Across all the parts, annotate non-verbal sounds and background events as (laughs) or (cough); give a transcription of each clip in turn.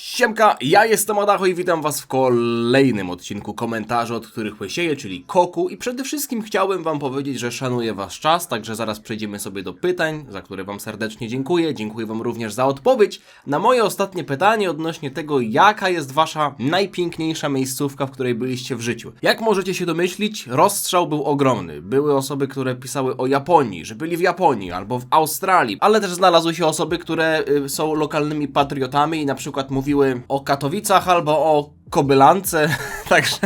Siemka, ja jestem Adacho i witam was w kolejnym odcinku komentarzy, od których łysieję, czyli Koku i przede wszystkim chciałbym wam powiedzieć, że szanuję wasz czas, także zaraz przejdziemy sobie do pytań, za które wam serdecznie dziękuję. Dziękuję wam również za odpowiedź na moje ostatnie pytanie odnośnie tego, jaka jest wasza najpiękniejsza miejscówka, w której byliście w życiu. Jak możecie się domyślić, rozstrzał był ogromny. Były osoby, które pisały o Japonii, że byli w Japonii albo w Australii, ale też znalazły się osoby, które y, są lokalnymi patriotami i na przykład mówiły o Katowicach albo o Kobylance, (laughs) także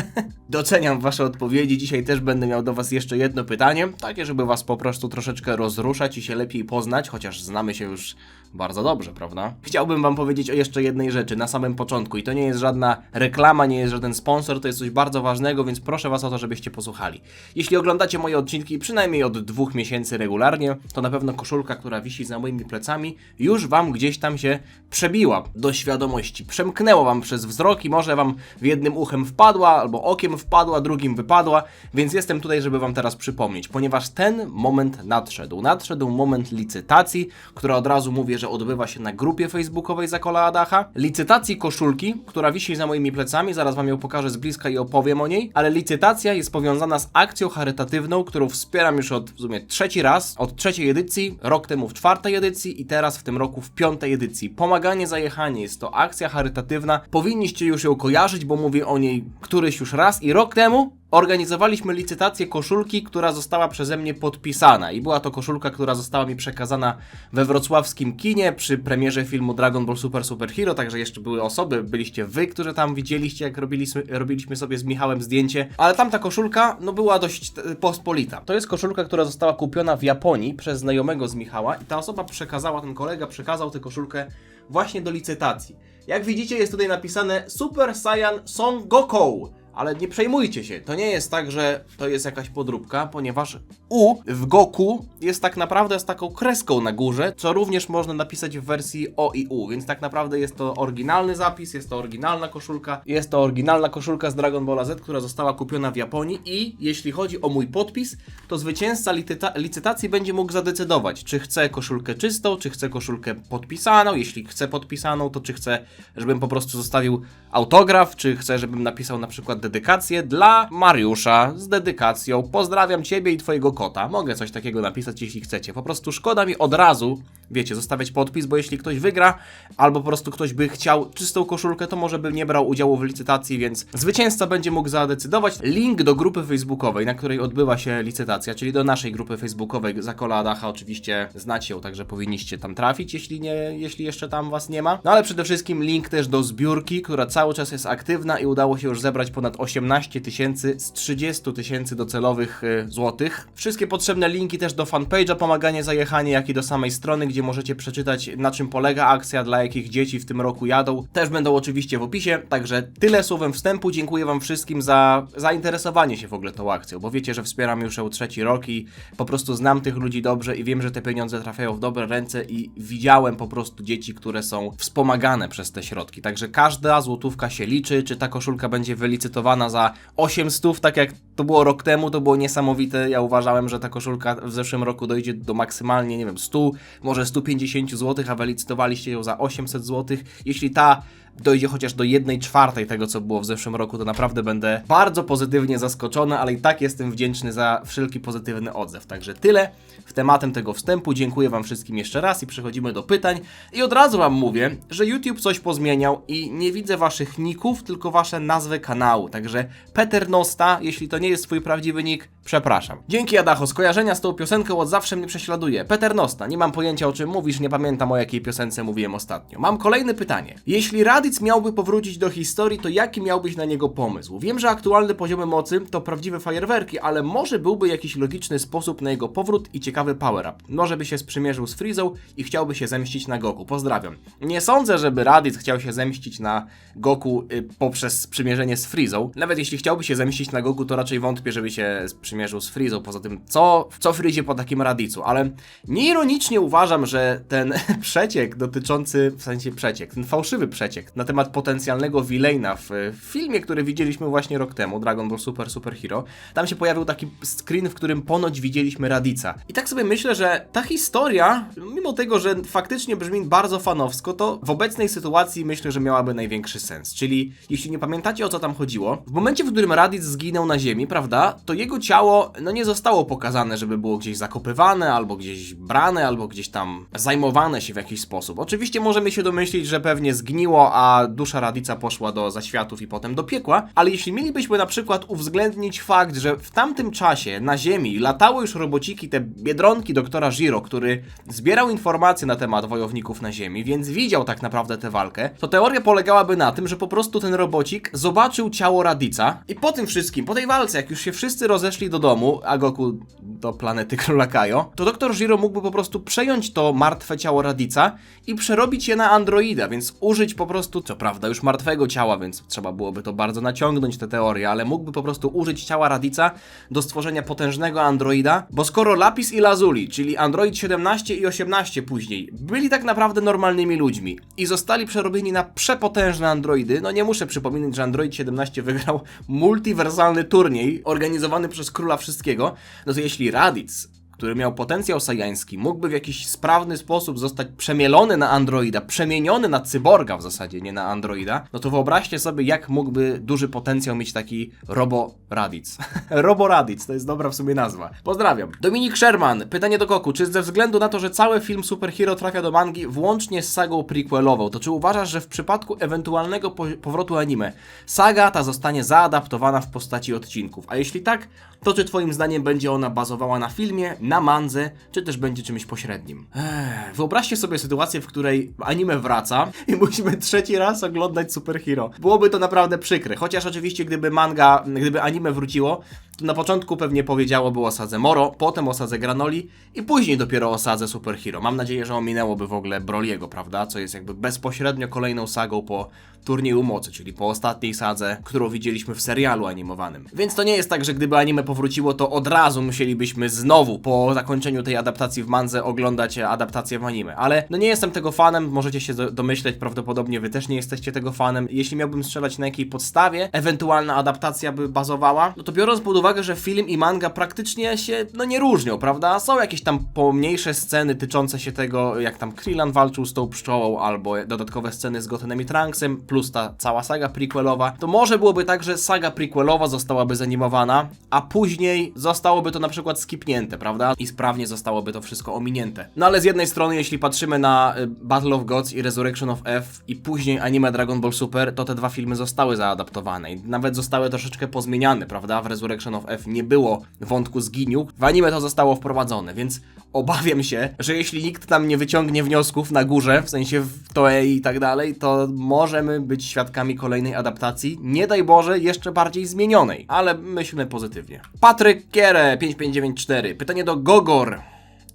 doceniam wasze odpowiedzi. Dzisiaj też będę miał do was jeszcze jedno pytanie, takie żeby was po prostu troszeczkę rozruszać i się lepiej poznać, chociaż znamy się już bardzo dobrze, prawda? Chciałbym wam powiedzieć o jeszcze jednej rzeczy na samym początku i to nie jest żadna reklama, nie jest żaden sponsor, to jest coś bardzo ważnego, więc proszę was o to, żebyście posłuchali. Jeśli oglądacie moje odcinki przynajmniej od dwóch miesięcy regularnie, to na pewno koszulka, która wisi za moimi plecami, już wam gdzieś tam się przebiła do świadomości. Przemknęło wam przez wzrok i może wam w jednym uchem wpadła, albo okiem wpadła, drugim wypadła, więc jestem tutaj, żeby wam teraz przypomnieć, ponieważ ten moment nadszedł. Nadszedł moment licytacji, która od razu mówię, że odbywa się na grupie facebookowej Zakola Adacha. Licytacji koszulki, która wisi za moimi plecami, zaraz wam ją pokażę z bliska i opowiem o niej, ale licytacja jest powiązana z akcją charytatywną, którą wspieram już od w sumie trzeci raz, od trzeciej edycji, rok temu w czwartej edycji i teraz w tym roku w piątej edycji. Pomaganie za jechanie jest to akcja charytatywna. Powinniście już ją kojarzyć, bo mówię o niej któryś już raz i rok temu organizowaliśmy licytację koszulki, która została przeze mnie podpisana. I była to koszulka, która została mi przekazana we wrocławskim kinie przy premierze filmu Dragon Ball Super Super Hero. Także jeszcze były osoby, byliście wy, którzy tam widzieliście, jak robiliśmy, robiliśmy sobie z Michałem zdjęcie. Ale tamta koszulka, no była dość e, pospolita. To jest koszulka, która została kupiona w Japonii przez znajomego z Michała. I ta osoba przekazała, ten kolega przekazał tę koszulkę właśnie do licytacji. Jak widzicie, jest tutaj napisane Super Saiyan Son Goku. Ale nie przejmujcie się, to nie jest tak, że to jest jakaś podróbka, ponieważ U w Goku jest tak naprawdę z taką kreską na górze, co również można napisać w wersji O i U, więc tak naprawdę jest to oryginalny zapis, jest to oryginalna koszulka, jest to oryginalna koszulka z Dragon Ball Z, która została kupiona w Japonii i jeśli chodzi o mój podpis, to zwycięzca licyta- licytacji będzie mógł zadecydować, czy chce koszulkę czystą, czy chce koszulkę podpisaną, jeśli chce podpisaną, to czy chce, żebym po prostu zostawił autograf, czy chce, żebym napisał na przykład dedykację dla Mariusza z dedykacją. Pozdrawiam ciebie i twojego kota. Mogę coś takiego napisać, jeśli chcecie. Po prostu szkoda mi od razu, wiecie, zostawiać podpis, bo jeśli ktoś wygra, albo po prostu ktoś by chciał czystą koszulkę, to może by nie brał udziału w licytacji, więc zwycięzca będzie mógł zadecydować. Link do grupy facebookowej, na której odbywa się licytacja, czyli do naszej grupy facebookowej Zakola Adacha, oczywiście znacie ją, także powinniście tam trafić, jeśli nie, jeśli jeszcze tam was nie ma. No ale przede wszystkim link też do zbiórki, która cały czas jest aktywna i udało się już zebrać ponad 18 tysięcy z 30 tysięcy docelowych y, złotych. Wszystkie potrzebne linki też do fanpage'a Pomaganie za jechanie, jak i do samej strony, gdzie możecie przeczytać na czym polega akcja, dla jakich dzieci w tym roku jadą. Też będą oczywiście w opisie, także tyle słowem wstępu. Dziękuję wam wszystkim za zainteresowanie się w ogóle tą akcją, bo wiecie, że wspieram już ją trzeci rok i po prostu znam tych ludzi dobrze i wiem, że te pieniądze trafiają w dobre ręce i widziałem po prostu dzieci, które są wspomagane przez te środki. Także każda złotówka się liczy, czy ta koszulka będzie wylicytowana za 800, tak jak to było rok temu, to było niesamowite. Ja uważałem, że ta koszulka w zeszłym roku dojdzie do maksymalnie, nie wiem, 100, może 150 zł, a wylicytowaliście ją za 800 zł. Jeśli ta dojdzie chociaż do 1 czwartej tego, co było w zeszłym roku, to naprawdę będę bardzo pozytywnie zaskoczony, ale i tak jestem wdzięczny za wszelki pozytywny odzew. Także tyle w tematem tego wstępu. Dziękuję Wam wszystkim jeszcze raz i przechodzimy do pytań. I od razu Wam mówię, że YouTube coś pozmieniał i nie widzę Waszych ników, tylko Wasze nazwy kanału. Także Peter Nosta, jeśli to nie jest Twój prawdziwy nick, przepraszam. Dzięki Adacho, skojarzenia z tą piosenką od zawsze mnie prześladuje. Peter Nosta, nie mam pojęcia o czym mówisz, nie pamiętam o jakiej piosence mówiłem ostatnio. Mam kolejne pytanie. Jeśli Raditz miałby powrócić do historii, to jaki miałbyś na niego pomysł? Wiem, że aktualne poziomy mocy to prawdziwe fajerwerki, ale może byłby jakiś logiczny sposób na jego powrót i ciekawy power-up. Może by się sprzymierzył z Freezą i chciałby się zemścić na Goku. Pozdrawiam. Nie sądzę, żeby Raditz chciał się zemścić na Goku y, poprzez sprzymierzenie z Freezą. Nawet jeśli chciałby się zemścić na Goku, to raczej wątpię, żeby się sprzymierzył z Freezą. Poza tym, co, co Freezie po takim Radicu? Ale nieironicznie uważam, że ten (laughs) przeciek dotyczący, w sensie przeciek, ten fałszywy przeciek, na temat potencjalnego villaina w, w filmie, który widzieliśmy właśnie rok temu, Dragon Ball Super Super Hero. Tam się pojawił taki screen, w którym ponoć widzieliśmy Radica. I tak sobie myślę, że ta historia, mimo tego, że faktycznie brzmi bardzo fanowsko, to w obecnej sytuacji myślę, że miałaby największy sens. Czyli, jeśli nie pamiętacie o co tam chodziło, w momencie, w którym Raditz zginął na ziemi, prawda, to jego ciało, no nie zostało pokazane, żeby było gdzieś zakopywane, albo gdzieś brane, albo gdzieś tam zajmowane się w jakiś sposób. Oczywiście możemy się domyślić, że pewnie zgniło, a dusza Radica poszła do zaświatów i potem do piekła, ale jeśli mielibyśmy na przykład uwzględnić fakt, że w tamtym czasie na Ziemi latały już robociki, te biedronki doktora Giro, który zbierał informacje na temat wojowników na Ziemi, więc widział tak naprawdę tę walkę, to teoria polegałaby na tym, że po prostu ten robocik zobaczył ciało Radica i po tym wszystkim, po tej walce, jak już się wszyscy rozeszli do domu, a Goku do planety (laughs) Króla Kajo, to doktor Giro mógłby po prostu przejąć to martwe ciało Radica i przerobić je na androida, więc użyć po prostu, co prawda już martwego ciała, więc trzeba byłoby to bardzo naciągnąć tę teorię, ale mógłby po prostu użyć ciała Radica do stworzenia potężnego androida, bo skoro Lapis i Lazuli, czyli Android 17 i 18 później, byli tak naprawdę normalnymi ludźmi i zostali przerobieni na przepotężne androidy, no nie muszę przypominać, że Android 17 wygrał multiwersalny turniej organizowany przez Króla Wszystkiego, no to jeśli Raditz który miał potencjał sajański, mógłby w jakiś sprawny sposób zostać przemielony na androida, przemieniony na cyborga w zasadzie, nie na androida, no to wyobraźcie sobie, jak mógłby duży potencjał mieć taki Robo Raditz. (laughs) Robo Raditz, to jest dobra w sumie nazwa. Pozdrawiam. Dominik Sherman, pytanie do Koku, czy ze względu na to, że cały film superhero trafia do mangi włącznie z sagą prequelową, to czy uważasz, że w przypadku ewentualnego po powrotu anime, saga ta zostanie zaadaptowana w postaci odcinków? A jeśli tak, to czy twoim zdaniem będzie ona bazowała na filmie, na mandze, czy też będzie czymś pośrednim? Ech, wyobraźcie sobie sytuację, w której anime wraca (laughs) i musimy trzeci raz oglądać superhero. Byłoby to naprawdę przykre, chociaż oczywiście gdyby manga, gdyby anime wróciło, na początku pewnie powiedziałoby o osadze Moro, potem osadze Granoli i później dopiero osadze superhero. Mam nadzieję, że ominęłoby w ogóle Broliego, prawda? Co jest jakby bezpośrednio kolejną sagą po turnieju mocy, czyli po ostatniej sadze, którą widzieliśmy w serialu animowanym. Więc to nie jest tak, że gdyby anime powróciło, to od razu musielibyśmy znowu po zakończeniu tej adaptacji w mandze oglądać adaptację w anime. Ale no nie jestem tego fanem, możecie się do- domyśleć, prawdopodobnie wy też nie jesteście tego fanem. Jeśli miałbym strzelać na jakiej podstawie ewentualna adaptacja by bazowała, no to biorąc pod uwagę, że film i manga praktycznie się no nie różnią, prawda? Są jakieś tam pomniejsze sceny tyczące się tego, jak tam Krillan walczył z tą pszczołą, albo dodatkowe sceny z Gotenem i Trunksem, plus ta cała saga prequelowa, to może byłoby tak, że saga prequelowa zostałaby zanimowana, a później zostałoby to na przykład skipnięte, prawda? I sprawnie zostałoby to wszystko ominięte. No ale z jednej strony, jeśli patrzymy na y, Battle of Gods i Resurrection of F i później anime Dragon Ball Super, to te dwa filmy zostały zaadaptowane i nawet zostały troszeczkę pozmieniane, prawda? W Resurrection of F nie było wątku zginił, w anime to zostało wprowadzone, więc obawiam się, że jeśli nikt tam nie wyciągnie wniosków na górze, w sensie w Toei i tak dalej, to możemy być świadkami kolejnej adaptacji, nie daj Boże, jeszcze bardziej zmienionej, ale myślmy pozytywnie. Patryk Kiere, 5594, pytanie do Gogor.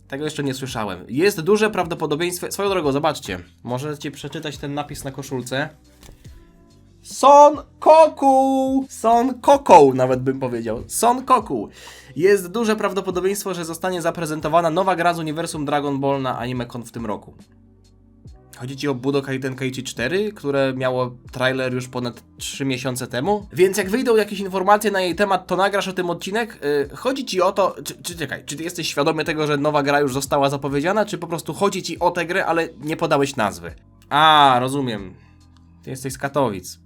Tego jeszcze nie słyszałem. Jest duże prawdopodobieństwo. Swoją drogą, zobaczcie. Możecie przeczytać ten napis na koszulce. Son Koku! Son Koku, nawet bym powiedział. Son Koku. Jest duże prawdopodobieństwo, że zostanie zaprezentowana nowa gra z uniwersum Dragon Ball na AnimeCon w tym roku. Chodzi ci o Budokai Tenkaichi 4, które miało trailer już ponad 3 miesiące temu. Więc jak wyjdą jakieś informacje na jej temat, to nagrasz o tym odcinek. Yy, chodzi ci o to, czy, czy czekaj, czy ty jesteś świadomy tego, że nowa gra już została zapowiedziana, czy po prostu chodzi ci o tę grę, ale nie podałeś nazwy? A, rozumiem. Ty jesteś z Katowic.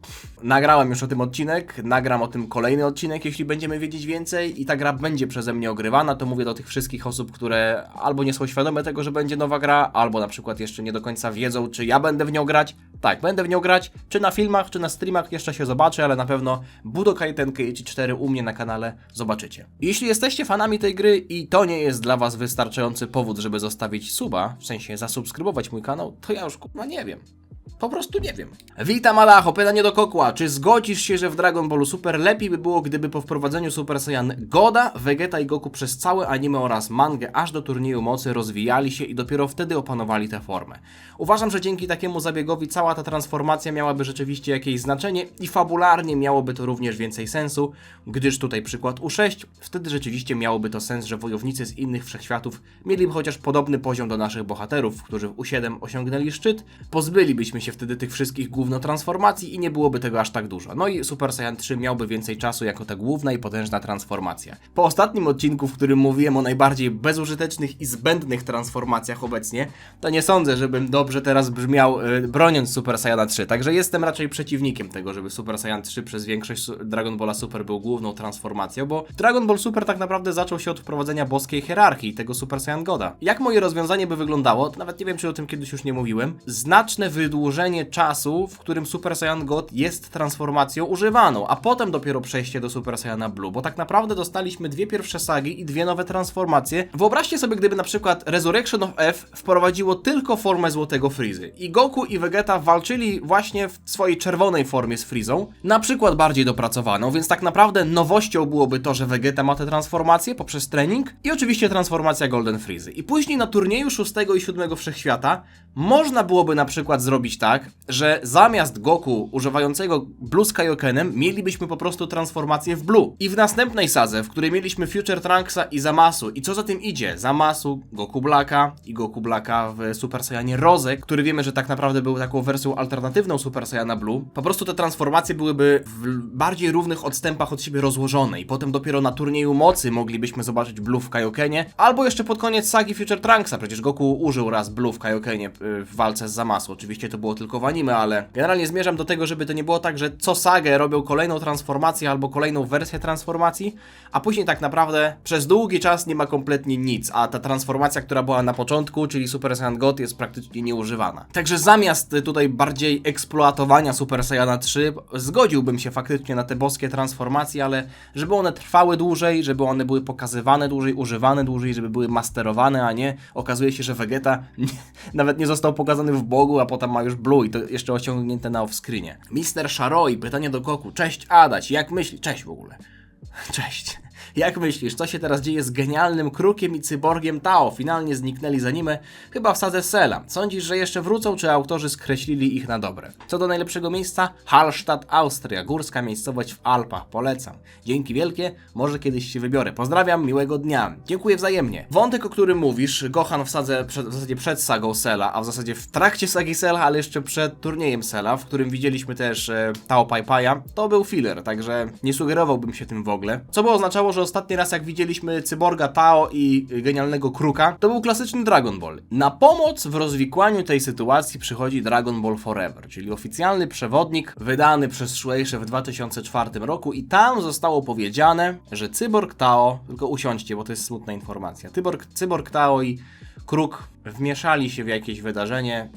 Nagrałem już o tym odcinek, nagram o tym kolejny odcinek, jeśli będziemy wiedzieć więcej i ta gra będzie przeze mnie ogrywana, to mówię do tych wszystkich osób, które albo nie są świadome tego, że będzie nowa gra, albo na przykład jeszcze nie do końca wiedzą, czy ja będę w nią grać. Tak, będę w nią grać, czy na filmach, czy na streamach, jeszcze się zobaczy, ale na pewno Budokai Tenkaichi 4 u mnie na kanale zobaczycie. Jeśli jesteście fanami tej gry i to nie jest dla was wystarczający powód, żeby zostawić suba, w sensie zasubskrybować mój kanał, to ja już kurwa nie wiem. Po prostu nie wiem. Witam Alacho, pytanie do Kokła. Czy zgodzisz się, że w Dragon Ballu Super lepiej by było, gdyby po wprowadzeniu Super Saiyan Goda, Vegeta i Goku przez całe anime oraz mangę aż do turnieju mocy rozwijali się i dopiero wtedy opanowali tę formę? Uważam, że dzięki takiemu zabiegowi cała ta transformacja miałaby rzeczywiście jakieś znaczenie i fabularnie miałoby to również więcej sensu, gdyż tutaj przykład U6, wtedy rzeczywiście miałoby to sens, że wojownicy z innych wszechświatów mieliby chociaż podobny poziom do naszych bohaterów, którzy w U7 osiągnęli szczyt, pozbylibyśmy się oczywiście wtedy tych wszystkich główno transformacji i nie byłoby tego aż tak dużo. No i Super Saiyan 3 miałby więcej czasu jako ta główna i potężna transformacja. Po ostatnim odcinku, w którym mówiłem o najbardziej bezużytecznych i zbędnych transformacjach obecnie, to nie sądzę, żebym dobrze teraz brzmiał y, broniąc Super Saiyana 3. Także jestem raczej przeciwnikiem tego, żeby Super Saiyan 3 przez większość Dragon Balla Super był główną transformacją, bo Dragon Ball Super tak naprawdę zaczął się od wprowadzenia boskiej hierarchii tego Super Saiyan Goda. Jak moje rozwiązanie by wyglądało, nawet nie wiem, czy o tym kiedyś już nie mówiłem, znaczne wydłużenie czasu, w którym Super Saiyan God jest transformacją używaną, a potem dopiero przejście do Super Saiyana Blue, bo tak naprawdę dostaliśmy dwie pierwsze sagi i dwie nowe transformacje. Wyobraźcie sobie, gdyby na przykład Resurrection of F wprowadziło tylko formę Złotego Freezy i Goku i Vegeta walczyli właśnie w swojej czerwonej formie z Freezą, na przykład bardziej dopracowaną, więc tak naprawdę nowością byłoby to, że Vegeta ma tę transformację poprzez trening i oczywiście transformacja Golden Freezy. I później na turnieju 6 i 7 Wszechświata można byłoby na przykład zrobić tak, że zamiast Goku używającego Blue Kaiokenem mielibyśmy po prostu transformację w Blue. I w następnej sadze, w której mieliśmy Future Trunksa i Zamasu. I co za tym idzie, Zamasu, Goku Blacka i Goku Blacka w Super Saiyanie Rose, który wiemy, że tak naprawdę był taką wersją alternatywną Super Saiyana Blue, po prostu te transformacje byłyby w bardziej równych odstępach od siebie rozłożone i potem dopiero na turnieju mocy moglibyśmy zobaczyć Blue w Kaiokenie, albo jeszcze pod koniec sagi Future Trunksa, przecież Goku użył raz Blue w Kaiokenie y, w walce z Zamasu, oczywiście to było tylko w anime, ale generalnie zmierzam do tego, żeby to nie było tak, że co sagę robią kolejną transformację albo kolejną wersję transformacji, a później tak naprawdę przez długi czas nie ma kompletnie nic, a ta transformacja, która była na początku, czyli Super Saiyan God jest praktycznie nieużywana. Także zamiast tutaj bardziej eksploatowania Super Saiyana 3, zgodziłbym się faktycznie na te boskie transformacje, ale żeby one trwały dłużej, żeby one były pokazywane dłużej, używane dłużej, żeby były masterowane, a nie okazuje się, że Vegeta (laughs) nie, nawet nie został pokazany w Bogu, a potem ma już Blue i to jeszcze osiągnięte na offscreenie. Mister Sharoi, pytanie do Goku. Cześć Adaś, jak myślisz? Cześć w ogóle. (laughs) Cześć. Jak myślisz, co się teraz dzieje z genialnym krukiem i cyborgiem Tao? Finalnie zniknęli z anime, chyba w sadze Sela. Sądzisz, że jeszcze wrócą, czy autorzy skreślili ich na dobre? Co do najlepszego miejsca? Hallstatt, Austria, górska miejscowość w Alpach. Polecam. Dzięki wielkie, może kiedyś się wybiorę. Pozdrawiam, miłego dnia. Dziękuję wzajemnie. Wątek, o którym mówisz, Gohan w, sadze, przed, w zasadzie przed sagą Sela, a w zasadzie w trakcie sagi Sela, ale jeszcze przed turniejem Sela, w którym widzieliśmy też e, Tao Pai Paia, to był filler, także nie sugerowałbym się tym w ogóle. Co by oznaczało, że ostatni raz jak widzieliśmy cyborga Tao i genialnego Kruka, to był klasyczny Dragon Ball. Na pomoc w rozwikłaniu tej sytuacji przychodzi Dragon Ball Forever, czyli oficjalny przewodnik wydany przez Shueisha w 2004 roku i tam zostało powiedziane, że cyborg Tao, tylko usiądźcie, bo to jest smutna informacja, cyborg, cyborg Tao i Kruk wmieszali się w jakieś wydarzenie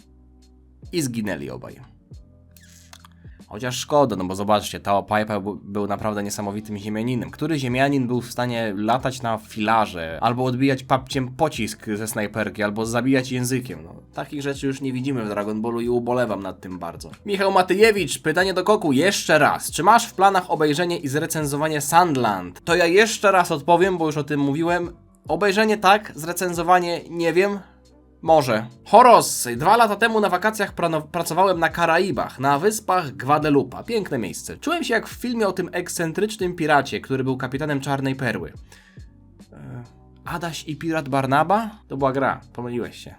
i zginęli obaj. Chociaż szkoda, no bo zobaczcie, Tao Piper był, był naprawdę niesamowitym ziemianinem. Który ziemianin był w stanie latać na filarze, albo odbijać papciem pocisk ze snajperki, albo zabijać językiem? No, takich rzeczy już nie widzimy w Dragon Ballu i ubolewam nad tym bardzo. Michał Matyjewicz, pytanie do Koku jeszcze raz. Czy masz w planach obejrzenie i zrecenzowanie Sandland? To ja jeszcze raz odpowiem, bo już o tym mówiłem. Obejrzenie tak, zrecenzowanie nie wiem. Może. Horosy. Dwa lata temu na wakacjach pracowałem na Karaibach, na wyspach Guadalupa. Piękne miejsce. Czułem się jak w filmie o tym ekscentrycznym piracie, który był kapitanem Czarnej Perły. E, Adaś i pirat Barnaba? To była gra, pomyliłeś się.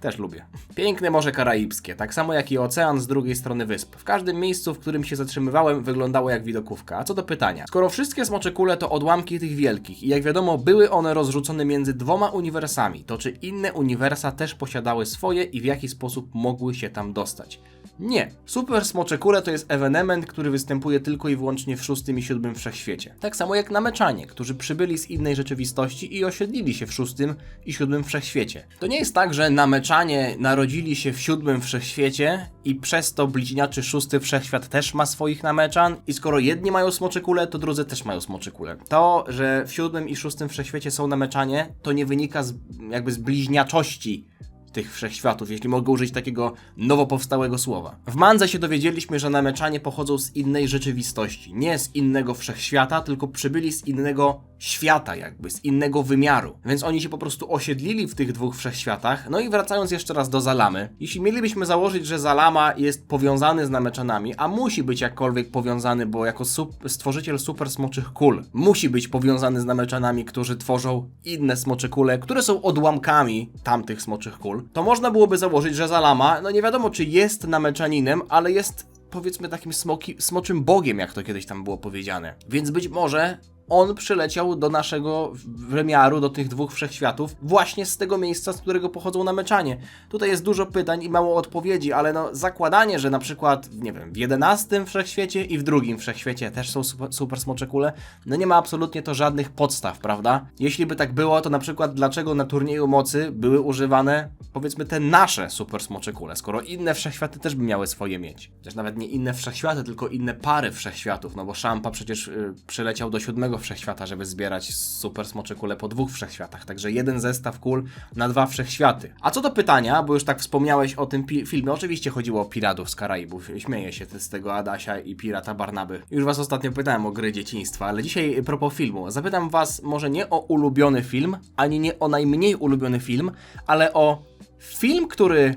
Też lubię. Piękne Morze Karaibskie, tak samo jak i ocean z drugiej strony wysp. W każdym miejscu, w którym się zatrzymywałem, wyglądało jak widokówka. A co do pytania. Skoro wszystkie smocze kule to odłamki tych wielkich i jak wiadomo, były one rozrzucone między dwoma uniwersami, to czy inne uniwersa też posiadały swoje i w jaki sposób mogły się tam dostać? Nie. Super Smocze Kule to jest ewenement, który występuje tylko i wyłącznie w szóstym i siódmym wszechświecie. Tak samo jak nameczanie, którzy przybyli z innej rzeczywistości i osiedlili się w szóstym i siódmym wszechświecie. To nie jest tak, że nameczanie narodzili się w siódmym wszechświecie i przez to bliźniaczy szósty wszechświat też ma swoich nameczan i skoro jedni mają smocze kule, to drudzy też mają smocze kule. To, że w siódmym i szóstym wszechświecie są nameczanie, to nie wynika z, jakby z bliźniaczości tych wszechświatów, jeśli mogę użyć takiego nowo powstałego słowa. W Mandze się dowiedzieliśmy, że nameczanie pochodzą z innej rzeczywistości, nie z innego wszechświata, tylko przybyli z innego świata jakby, z innego wymiaru. Więc oni się po prostu osiedlili w tych dwóch wszechświatach. No i wracając jeszcze raz do Zalamy, jeśli mielibyśmy założyć, że Zalama jest powiązany z nameczanami, a musi być jakkolwiek powiązany, bo jako stworzyciel super smoczych kul musi być powiązany z nameczanami, którzy tworzą inne smocze kule, które są odłamkami tamtych smoczych kul, To można byłoby założyć, że Zalama, no nie wiadomo czy jest nameczaninem, ale jest powiedzmy takim smoki, smoczym bogiem, jak to kiedyś tam było powiedziane. Więc być może on przyleciał do naszego wymiaru, do tych dwóch wszechświatów, właśnie z tego miejsca, z którego pochodzą nameczanie. Tutaj jest dużo pytań i mało odpowiedzi, ale no zakładanie, że na przykład, nie wiem, w jedenastym wszechświecie i w drugim wszechświecie też są super, super smocze kule, no nie ma absolutnie to żadnych podstaw, prawda? Jeśli by tak było, to na przykład dlaczego na turnieju mocy były używane, powiedzmy, te nasze super smocze kule, skoro inne wszechświaty też by miały swoje mieć. Chociaż nawet nie inne wszechświaty, tylko inne pary wszechświatów, no bo Szampa przecież y, przyleciał do siódmego wszechświata, żeby zbierać super smocze kule po dwóch wszechświatach. Także jeden zestaw kul na dwa wszechświaty. A co do pytania, bo już tak wspomniałeś o tym filmie, oczywiście chodziło o piratów z Karaibów. Śmieję się z tego Adasia i pirata Barnaby. Już was ostatnio pytałem o gry dzieciństwa, ale dzisiaj propos filmu. Zapytam was może nie o ulubiony film, ani nie o najmniej ulubiony film, ale o film, który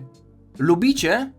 lubicie,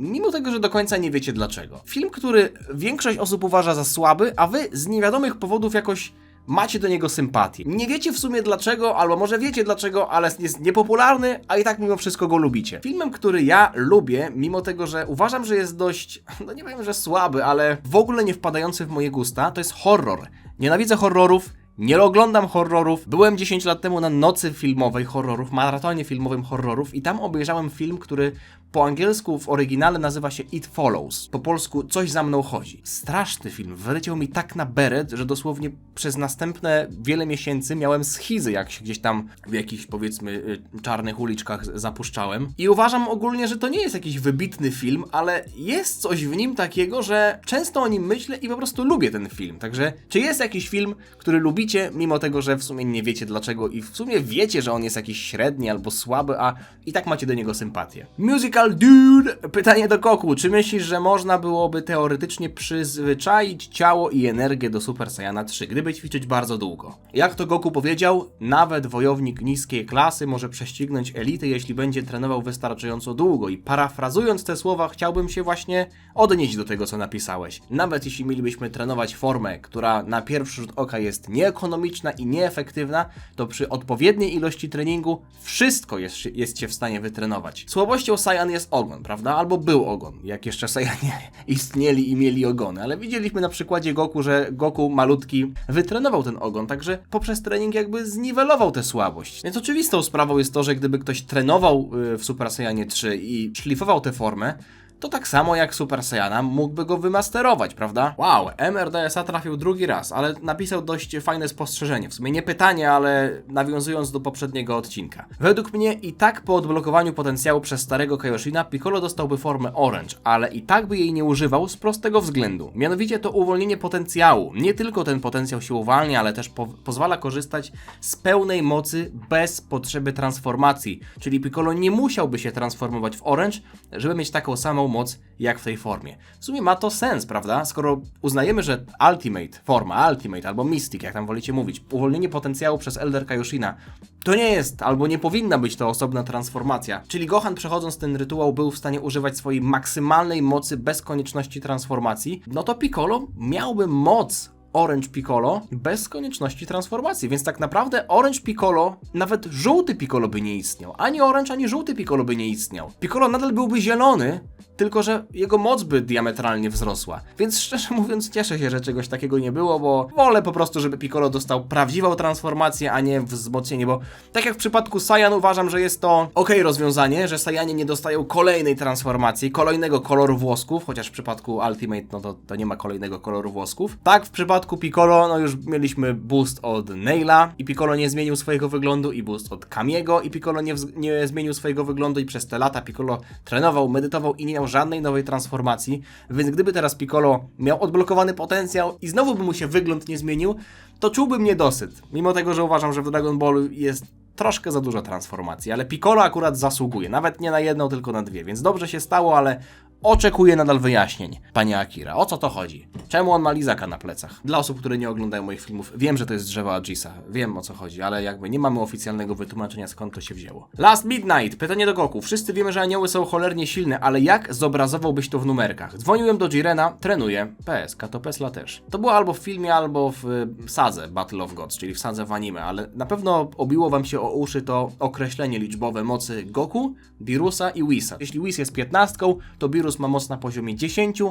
Mimo tego, że do końca nie wiecie dlaczego. Film, który większość osób uważa za słaby, a wy z niewiadomych powodów jakoś macie do niego sympatię. Nie wiecie w sumie dlaczego, albo może wiecie dlaczego, ale jest niepopularny, a i tak mimo wszystko go lubicie. Filmem, który ja lubię, mimo tego, że uważam, że jest dość, (laughs) no nie wiem, że słaby, ale w ogóle nie wpadający w moje gusta, to jest horror. Nienawidzę horrorów, nie oglądam horrorów. Byłem 10 lat temu na nocy filmowej horrorów, maratonie filmowym horrorów i tam obejrzałem film, który po angielsku w oryginale nazywa się It Follows. Po polsku Coś za mną chodzi. Straszny film. Wyleciał mi tak na beret, że dosłownie przez następne wiele miesięcy miałem schizy, jak się gdzieś tam w jakichś powiedzmy y, czarnych uliczkach zapuszczałem. I uważam ogólnie, że to nie jest jakiś wybitny film, ale jest coś w nim takiego, że często o nim myślę i po prostu lubię ten film. Także czy jest jakiś film, który lubicie, mimo tego, że w sumie nie wiecie dlaczego i w sumie wiecie, że on jest jakiś średni albo słaby, a i tak macie do niego sympatię. Musical Dude! Pytanie do Koku. Czy myślisz, że można byłoby teoretycznie przyzwyczaić ciało i energię do Super Saiyana 3, gdyby ćwiczyć bardzo długo? Jak to Goku powiedział, nawet wojownik niskiej klasy może prześcignąć elity, jeśli będzie trenował wystarczająco długo. I parafrazując te słowa, chciałbym się właśnie odnieść do tego, co napisałeś. Nawet jeśli mielibyśmy trenować formę, która na pierwszy rzut oka jest nieekonomiczna i nieefektywna, to przy odpowiedniej ilości treningu wszystko jest, jest się w stanie wytrenować. Słabością Saiyan jest ogon, prawda? Albo był ogon, jak jeszcze Saiyanie (laughs) istnieli i mieli ogony, ale widzieliśmy na przykładzie Goku, że Goku malutki wytrenował ten ogon, także poprzez trening jakby zniwelował tę słabość. Więc oczywistą sprawą jest to, że gdyby ktoś trenował y, w Super Saiyanie 3 i szlifował tę formę, to tak samo jak Super Saiyana mógłby go wymasterować, prawda? Wow, MRDSA trafił drugi raz, ale napisał dość fajne spostrzeżenie. W sumie nie pytanie, ale nawiązując do poprzedniego odcinka. Według mnie i tak po odblokowaniu potencjału przez starego Kaioshina Piccolo dostałby formę Orange, ale i tak by jej nie używał z prostego względu. Mianowicie to uwolnienie potencjału. Nie tylko ten potencjał się uwalnia, ale też po pozwala korzystać z pełnej mocy bez potrzeby transformacji. Czyli Piccolo nie musiałby się transformować w Orange, żeby mieć taką samą moc jak w tej formie. W sumie ma to sens, prawda? Skoro uznajemy, że Ultimate, forma Ultimate albo Mystic, jak tam wolicie mówić, uwolnienie potencjału przez Elder Kaioshina, to nie jest albo nie powinna być to osobna transformacja. Czyli Gohan przechodząc ten rytuał był w stanie używać swojej maksymalnej mocy bez konieczności transformacji, no to Piccolo miałby moc Orange Piccolo bez konieczności transformacji, więc tak naprawdę Orange Piccolo, nawet żółty Piccolo by nie istniał. Ani Orange, ani żółty Piccolo by nie istniał. Piccolo nadal byłby zielony, tylko że jego moc by diametralnie wzrosła. Więc szczerze (laughs) mówiąc cieszę się, że czegoś takiego nie było, bo wolę po prostu, żeby Piccolo dostał prawdziwą transformację, a nie wzmocnienie, bo tak jak w przypadku Saiyan uważam, że jest to ok rozwiązanie, że Saiyanie nie dostają kolejnej transformacji, kolejnego koloru włosków, chociaż w przypadku Ultimate no to, to nie ma kolejnego koloru włosków. Tak w przypadku Piccolo, no już mieliśmy boost od Naila i Piccolo nie zmienił swojego wyglądu i boost od Kamiego i Piccolo nie, nie zmienił swojego wyglądu i przez te lata Piccolo trenował, medytował i nie miał żadnej nowej transformacji, więc gdyby teraz Piccolo miał odblokowany potencjał i znowu by mu się wygląd nie zmienił, to czułbym niedosyt. Mimo tego, że uważam, że w Dragon Ballu jest troszkę za dużo transformacji, ale Piccolo akurat zasługuje, nawet nie na jedną, tylko na dwie, więc dobrze się stało, ale Oczekuję nadal wyjaśnień, panie Akira. O co to chodzi? Czemu on ma lizaka na plecach? Dla osób, które nie oglądają moich filmów, wiem, że to jest drzewo Agisa. Wiem o co chodzi, ale jakby nie mamy oficjalnego wytłumaczenia skąd to się wzięło. Last Midnight, pytanie do Goku. Wszyscy wiemy, że anioły są cholernie silne, ale jak zobrazowałbyś to w numerkach? Dzwoniłem do Jirena, trenuję. PSK, to Pesla też. To było albo w filmie, albo w y, sadze Battle of Gods, czyli w sadze w anime, ale na pewno obiło wam się o uszy to określenie liczbowe mocy Goku, Birusa i Whisa. Jeśli Whis jest 15, to Birus ma moc na poziomie 10,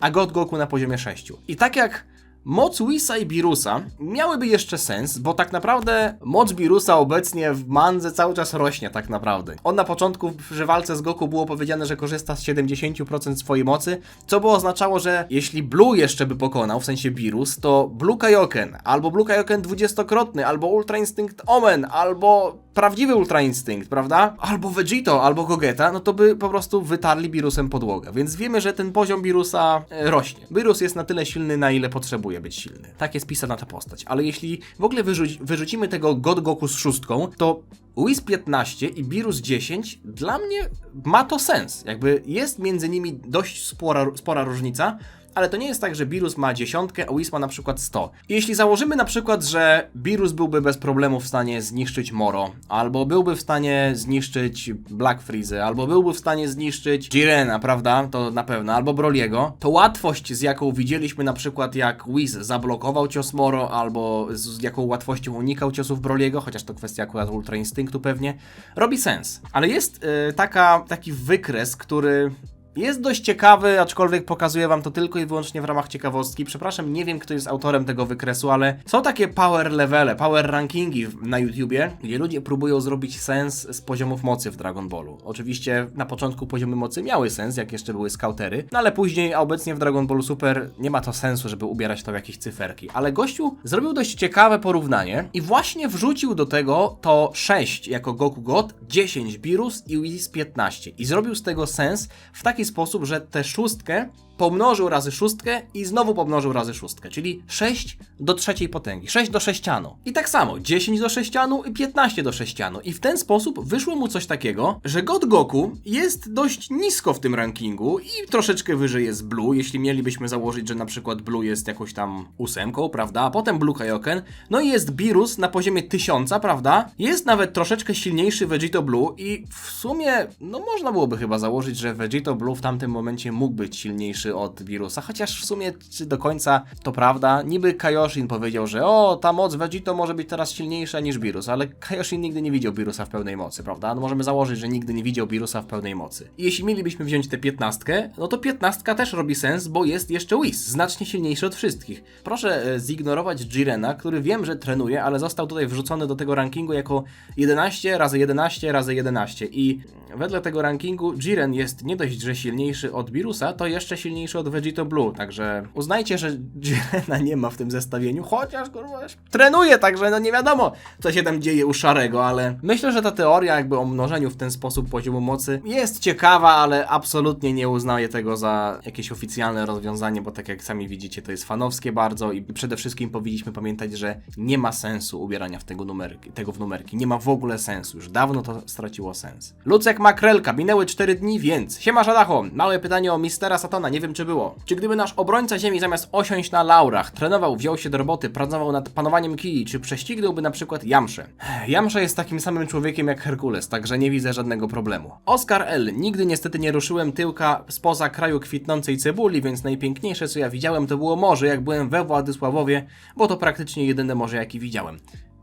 a God Goku na poziomie 6. I tak jak moc Whisa i Birusa miałyby jeszcze sens, bo tak naprawdę moc Birusa obecnie w mandze cały czas rośnie tak naprawdę. On na początku przy walce z Goku było powiedziane, że korzysta z 70% swojej mocy, co by oznaczało, że jeśli Blue jeszcze by pokonał, w sensie Birus, to Blue Kaioken, albo Blue Kaioken dwudziestokrotny, albo Ultra Instinct Omen, albo prawdziwy Ultra Instinct, prawda? Albo Vegito, albo Gogeta, no to by po prostu wytarli Birusem podłogę. Więc wiemy, że ten poziom Birusa e, rośnie. Birus jest na tyle silny, na ile potrzebuje być silny. Tak jest pisana ta postać. Ale jeśli w ogóle wyrzuci, wyrzucimy tego God Goku z szóstką, to Whis 15 i Birus 10 dla mnie ma to sens. Jakby jest między nimi dość spora, spora różnica, ale to nie jest tak, że Birus ma dziesiątkę, a Whis ma na przykład 100. I jeśli założymy na przykład, że Birus byłby bez problemu w stanie zniszczyć Moro, albo byłby w stanie zniszczyć Black Freeze, albo byłby w stanie zniszczyć Jirena, prawda? To na pewno, albo Broliego, to łatwość, z jaką widzieliśmy na przykład jak Whis zablokował cios Moro, albo z jaką łatwością unikał ciosów Broliego, chociaż to kwestia akurat Ultra Instynktu pewnie, robi sens. Ale jest yy, taka, taki wykres, który jest dość ciekawy, aczkolwiek pokazuję wam to tylko i wyłącznie w ramach ciekawostki. Przepraszam, nie wiem kto jest autorem tego wykresu, ale są takie power levele, power rankingi na YouTubie, gdzie ludzie próbują zrobić sens z poziomów mocy w Dragon Ballu. Oczywiście na początku poziomy mocy miały sens, jak jeszcze były skautery, no ale później, a obecnie w Dragon Ballu Super nie ma to sensu, żeby ubierać to w jakieś cyferki. Ale gościu zrobił dość ciekawe porównanie i właśnie wrzucił do tego to 6 jako Goku God, 10 Birus i Whis 15. I zrobił z tego sens w taki sposób, że tę szóstkę pomnożył razy szóstkę i znowu pomnożył razy szóstkę, czyli 6 do trzeciej potęgi, 6 do sześcianu. I tak samo 10 do sześcianu i 15 do sześcianu. I w ten sposób wyszło mu coś takiego, że God Goku jest dość nisko w tym rankingu i troszeczkę wyżej jest Blue, jeśli mielibyśmy założyć, że na przykład Blue jest jakąś tam ósemką, prawda, a potem Blue Kaioken, no i jest Birus na poziomie 1000, prawda, jest nawet troszeczkę silniejszy Vegito Blue i w sumie, no można byłoby chyba założyć, że Vegito Blue w tamtym momencie mógł być silniejszy od Virusa, chociaż w sumie czy do końca to prawda, niby Kaioshin powiedział, że o, ta moc Vegito może być teraz silniejsza niż Virus, ale Kaioshin nigdy nie widział Virusa w pełnej mocy, prawda, no możemy założyć, że nigdy nie widział Virusa w pełnej mocy. Jeśli mielibyśmy wziąć tę piętnastkę, no to piętnastka też robi sens, bo jest jeszcze Whis, znacznie silniejszy od wszystkich. Proszę e, zignorować Jirena, który wiem, że trenuje, ale został tutaj wrzucony do tego rankingu jako 11 razy 11 razy 11 i wedle tego rankingu Jiren jest nie dość, że silniejszy od Virusa, to jeszcze silniejszy od Vegito Blue, także uznajcie, że Jirena nie ma w tym zestawieniu, chociaż kurwa trenuje, także no nie wiadomo, co się tam dzieje u Szarego, ale myślę, że ta teoria jakby o mnożeniu w ten sposób poziomu mocy jest ciekawa, ale absolutnie nie uznaję tego za jakieś oficjalne rozwiązanie, bo tak jak sami widzicie, to jest fanowskie bardzo i przede wszystkim powinniśmy pamiętać, że nie ma sensu ubierania w tego, numerki, tego w numerki. Nie ma w ogóle sensu. Już dawno to straciło sens. Lucek Makrelka, minęły 4 dni, więc siema Żadacho, małe pytanie o Mistera Satana, nie wiem czy było. Czy gdyby nasz obrońca ziemi zamiast osiąść na laurach, trenował, wziął się do roboty, pracował nad panowaniem kij, czy prześcignąłby na przykład Jamszę? Jamsza jest takim samym człowiekiem jak Herkules, także nie widzę żadnego problemu. Oskar L. Nigdy niestety nie ruszyłem tyłka spoza kraju kwitnącej cebuli, więc najpiękniejsze co ja widziałem to było morze, jak byłem we Władysławowie, bo to praktycznie jedyne morze jakie widziałem.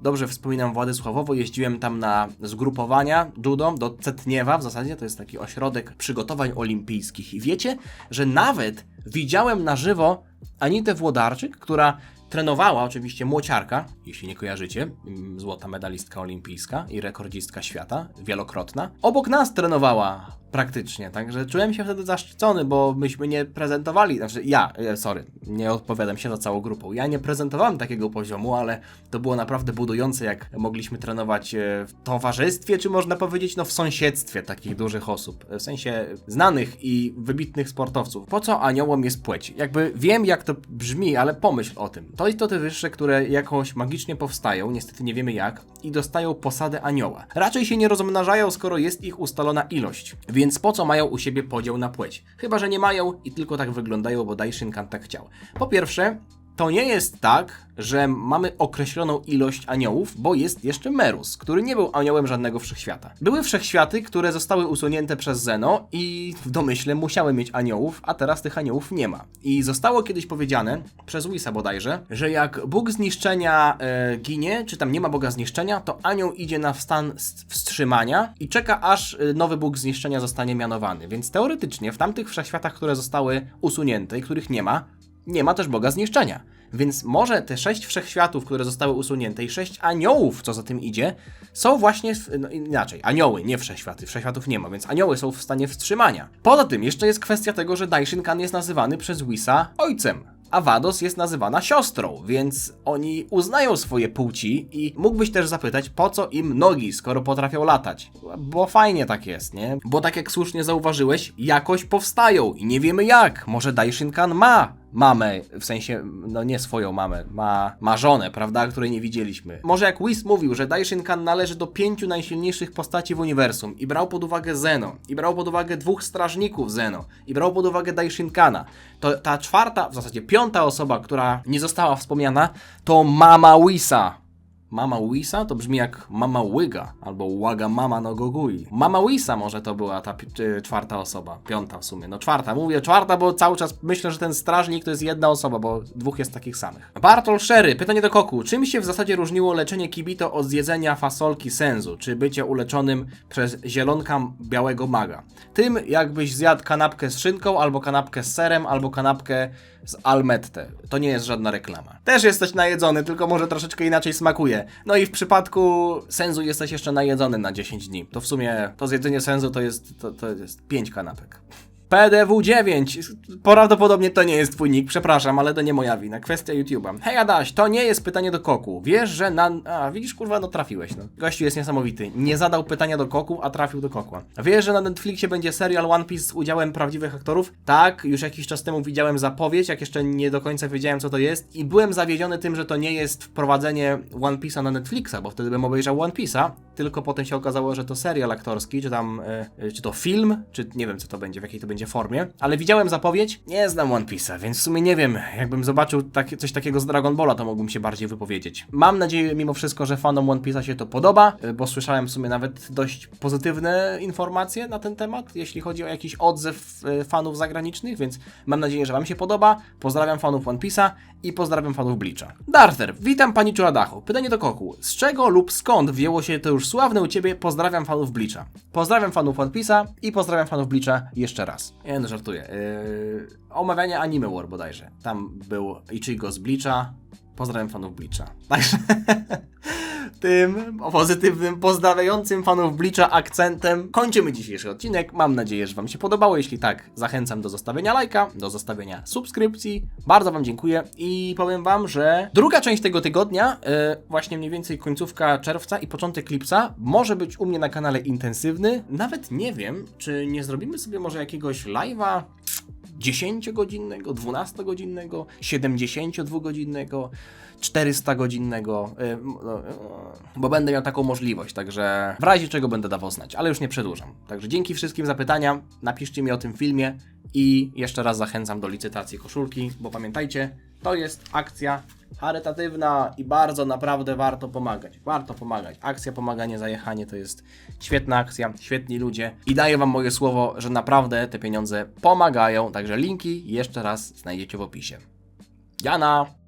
Dobrze wspominam Władysławowo, jeździłem tam na zgrupowania judo do Cetniewa, w zasadzie to jest taki ośrodek przygotowań olimpijskich. I wiecie, że nawet widziałem na żywo Anitę Włodarczyk, która trenowała oczywiście młociarka, jeśli nie kojarzycie, mm, złota medalistka olimpijska i rekordzistka świata, wielokrotna. Obok nas trenowała praktycznie, także czułem się wtedy zaszczycony, bo myśmy nie prezentowali, znaczy ja, e, sorry, nie odpowiadam się za całą grupą, ja nie prezentowałem takiego poziomu, ale to było naprawdę budujące, jak mogliśmy trenować e, w towarzystwie, czy można powiedzieć, no w sąsiedztwie takich dużych osób, w sensie znanych i wybitnych sportowców. Po co aniołom jest płeć? Jakby wiem, jak to brzmi, ale pomyśl o tym. To istoty wyższe, które jakąś magiczną magicznie powstają, niestety nie wiemy jak, i dostają posadę anioła. Raczej się nie rozmnażają, skoro jest ich ustalona ilość, więc po co mają u siebie podział na płeć? Chyba, że nie mają i tylko tak wyglądają, bo Daishinkan tak chciał. Po pierwsze, to nie jest tak, że mamy określoną ilość aniołów, bo jest jeszcze Merus, który nie był aniołem żadnego wszechświata. Były wszechświaty, które zostały usunięte przez Zeno i w domyśle musiały mieć aniołów, a teraz tych aniołów nie ma. I zostało kiedyś powiedziane, przez Wisa bodajże, że jak Bóg zniszczenia e, ginie, czy tam nie ma Boga zniszczenia, to anioł idzie na stan st- wstrzymania i czeka aż e, nowy Bóg zniszczenia zostanie mianowany. Więc teoretycznie w tamtych wszechświatach, które zostały usunięte i których nie ma, nie ma też Boga zniszczenia. Więc może te sześć wszechświatów, które zostały usunięte i sześć aniołów, co za tym idzie, są właśnie, no inaczej, anioły, nie wszechświaty, wszechświatów nie ma, więc anioły są w stanie wstrzymania. Poza tym jeszcze jest kwestia tego, że Daishinkan jest nazywany przez Wisa ojcem, a Vados jest nazywana siostrą, więc oni uznają swoje płci i mógłbyś też zapytać, po co im nogi, skoro potrafią latać. Bo fajnie tak jest, nie? Bo tak jak słusznie zauważyłeś, jakoś powstają i nie wiemy jak. Może Daishinkan ma mamę, w sensie, no nie swoją mamę, ma, ma żonę, prawda, której nie widzieliśmy. Może jak Whis mówił, że Daishinkan należy do pięciu najsilniejszych postaci w uniwersum i brał pod uwagę Zeno, i brał pod uwagę dwóch strażników Zeno, i brał pod uwagę Daishinkana, to ta czwarta, w zasadzie piąta osoba, która nie została wspomniana, to mama Wisa. Mama Wisa to brzmi jak Mama Łyga albo Łaga Mama no Gogui. Mama Wisa może to była ta czy czwarta osoba, piąta w sumie. No czwarta, mówię czwarta, bo cały czas myślę, że ten strażnik to jest jedna osoba, bo dwóch jest takich samych. Bartol Sherry, pytanie do Koku. Czym się w zasadzie różniło leczenie kibito od zjedzenia fasolki senzu, czy bycie uleczonym przez zielonka białego maga? Tym jakbyś zjadł kanapkę z szynką, albo kanapkę z serem, albo kanapkę z Almette. To nie jest żadna reklama. Też jesteś najedzony, tylko może troszeczkę inaczej smakuje. No i w przypadku sensu jesteś jeszcze najedzony na 10 dni. To w sumie to zjedzenie sensu to jest, to, to jest 5 kanapek. PDW9. Prawdopodobnie to nie jest twój nick, przepraszam, ale to nie moja wina. Kwestia YouTube'a. Hej Adaś, to nie jest pytanie do Koku. Wiesz, że na... A, widzisz, kurwa, no trafiłeś, no. Gościu jest niesamowity. Nie zadał pytania do Koku, a trafił do Kokła. Wiesz, że na Netflixie będzie serial One Piece z udziałem prawdziwych aktorów? Tak, już jakiś czas temu widziałem zapowiedź, jak jeszcze nie do końca wiedziałem, co to jest i byłem zawiedziony tym, że to nie jest wprowadzenie One Piece'a na Netflixa, bo wtedy bym obejrzał One Piece'a, tylko potem się okazało, że to serial aktorski, czy tam, e, czy to film, czy nie wiem, co to będzie, w jakiej to będzie formie, ale widziałem zapowiedź, nie znam One Piece'a, więc w sumie nie wiem, jakbym zobaczył coś takiego z Dragon Balla, to mógłbym się bardziej wypowiedzieć. Mam nadzieję mimo wszystko, że fanom One Piece'a się to podoba, e, bo słyszałem w sumie nawet dość pozytywne informacje na ten temat, jeśli chodzi o jakiś odzew e, fanów zagranicznych, więc mam nadzieję, że wam się podoba. Pozdrawiam fanów One Piece'a i pozdrawiam fanów Bleacha. Darter, witam pani Czuradachu. Pytanie do Koku. Z czego lub skąd wzięło się to już sławne u ciebie pozdrawiam fanów Bleacha? Pozdrawiam fanów One Piece'a i pozdrawiam fanów Bleacha jeszcze raz. Nie no, żartuję. Yy, omawianie Anime War bodajże. Tam był Ichigo z Bleacha. Pozdrawiam fanów Bleacha. Także (laughs) tym pozytywnym, pozdrawiającym fanów Bleacha akcentem kończymy dzisiejszy odcinek. Mam nadzieję, że Wam się podobało. Jeśli tak, zachęcam do zostawienia lajka, do zostawienia subskrypcji. Bardzo Wam dziękuję i powiem Wam, że druga część tego tygodnia, e, właśnie mniej więcej końcówka czerwca i początek lipca, może być u mnie na kanale intensywny. Nawet nie wiem, czy nie zrobimy sobie może jakiegoś live'a 10-godzinnego, 12-godzinnego, 72-godzinnego, 400-godzinnego, y, m, no, bo będę miał taką możliwość, także w razie czego będę dawał znać, ale już nie przedłużam. Także dzięki wszystkim za pytania, napiszcie mi o tym filmie i jeszcze raz zachęcam do licytacji koszulki, bo pamiętajcie, to jest akcja charytatywna i bardzo naprawdę warto pomagać. Warto pomagać. Akcja Pomaganie Zajechanie to jest świetna akcja, świetni ludzie i daję Wam moje słowo, że naprawdę te pieniądze pomagają. Także linki jeszcze raz znajdziecie w opisie. Jana!